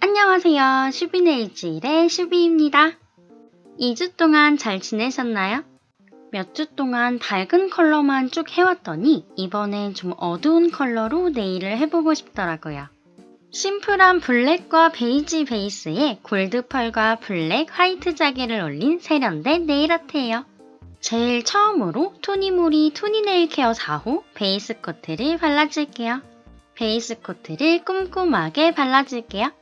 안녕하세요. 슈비네일지일의 슈비입니다. 2주 동안 잘 지내셨나요? 몇 주 동안 밝은 컬러만 쭉 해왔더니 이번엔 좀 어두운 컬러로 네일을 해보고 싶더라고요. 심플한 블랙과 베이지 베이스에 골드 펄과 블랙, 화이트 자개를 올린 세련된 네일 아트예요. 제일 처음으로 토니모리 토니네일 케어 4호 베이스 코트를 발라줄게요. 베이스 코트를 꼼꼼하게 발라줄게요.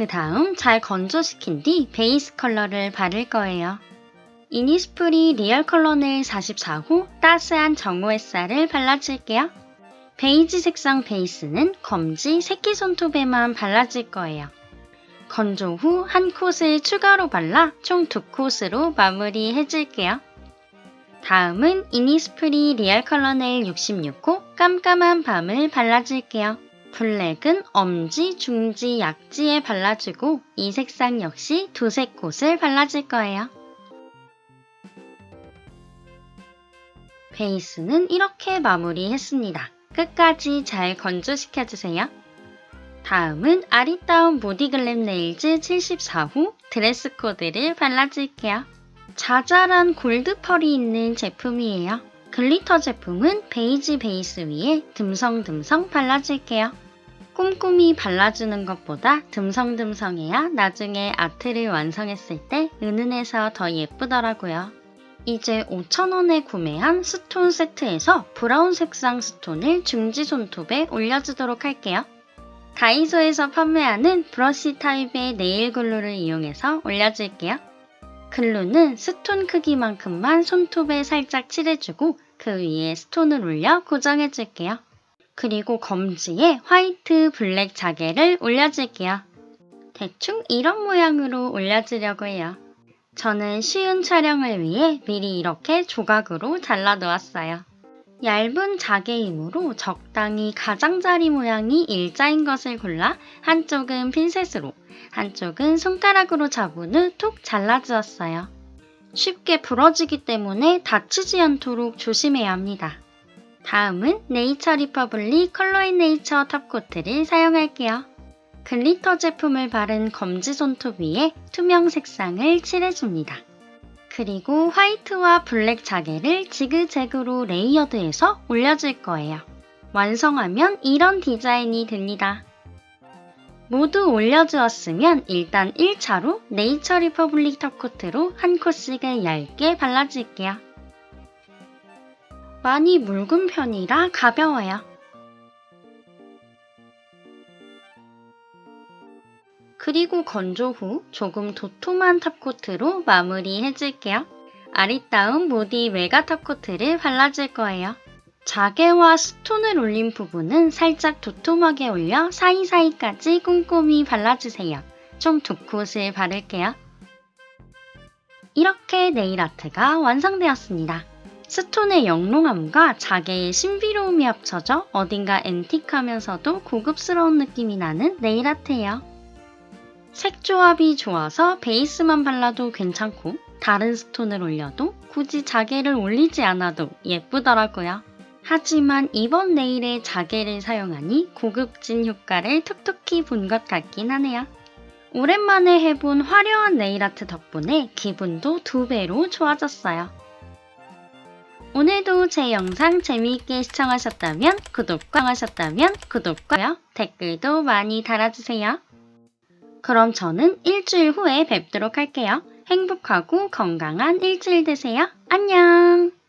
그 다음 잘 건조시킨 뒤 베이스 컬러를 바를 거예요. 이니스프리 리얼 컬러 네일 44호 따스한 정호 햇살을 발라줄게요. 베이지 색상 베이스는 검지 새끼손톱에만 발라줄 거예요. 건조 후 한 콧을 추가로 발라 총 두 콧으로 마무리 해줄게요. 다음은 이니스프리 리얼 컬러 네일 66호 깜깜한 밤을 발라줄게요. 블랙은 엄지, 중지, 약지에 발라주고 이 색상 역시 두세 콧을 발라줄 거예요. 베이스는 이렇게 마무리했습니다. 끝까지 잘 건조시켜주세요. 다음은 아리따운 보디글램 네일즈 74호 드레스 코드를 발라줄게요. 자잘한 골드 펄이 있는 제품이에요. 글리터 제품은 베이지 베이스 위에 듬성듬성 발라줄게요. 꼼꼼히 발라주는 것보다 듬성듬성해야 나중에 아트를 완성했을 때 은은해서 더 예쁘더라고요. 이제 5,000원에 구매한 스톤 세트에서 브라운 색상 스톤을 중지 손톱에 올려주도록 할게요. 다이소에서 판매하는 브러쉬 타입의 네일 글루를 이용해서 올려줄게요. 글루는 스톤 크기만큼만 손톱에 살짝 칠해주고 그 위에 스톤을 올려 고정해줄게요. 그리고 검지에 화이트 블랙 자개를 올려줄게요. 대충 이런 모양으로 올려주려고 해요. 저는 쉬운 촬영을 위해 미리 이렇게 조각으로 잘라 놓았어요. 얇은 자개이므로 적당히 가장자리 모양이 일자인 것을 골라 한쪽은 핀셋으로, 한쪽은 손가락으로 잡은 후 톡 잘라주었어요. 쉽게 부러지기 때문에 다치지 않도록 조심해야 합니다. 다음은 네이처 리퍼블릭 컬러인 네이처 탑코트를 사용할게요. 글리터 제품을 바른 검지 손톱 위에 투명 색상을 칠해줍니다. 그리고 화이트와 블랙 자개를 지그재그로 레이어드해서 올려줄 거예요. 완성하면 이런 디자인이 됩니다. 모두 올려주었으면 일단 1차로 네이처 리퍼블릭 탑코트로 한 코씩을 얇게 발라줄게요. 많이 묽은 편이라 가벼워요. 그리고 건조 후 조금 도톰한 탑코트로 마무리 해줄게요. 아리따운 모디 외가 탑코트를 발라줄 거예요. 자개와 스톤을 올린 부분은 살짝 도톰하게 올려 사이사이까지 꼼꼼히 발라주세요. 총두 콧을 바를게요. 이렇게 네일 아트가 완성되었습니다. 스톤의 영롱함과 자개의 신비로움이 합쳐져 어딘가 앤틱하면서도 고급스러운 느낌이 나는 네일 아트예요. 색 조합이 좋아서 베이스만 발라도 괜찮고 다른 스톤을 올려도 굳이 자개를 올리지 않아도 예쁘더라고요. 하지만 이번 네일에 자개를 사용하니 고급진 효과를 톡톡히 본 것 같긴 하네요. 오랜만에 해본 화려한 네일 아트 덕분에 기분도 두 배로 좋아졌어요. 오늘도 제 영상 재미있게 시청하셨다면 구독과 하셨다면 구독과 댓글도 많이 달아주세요. 그럼 저는 일주일 후에 뵙도록 할게요. 행복하고 건강한 일주일 되세요. 안녕!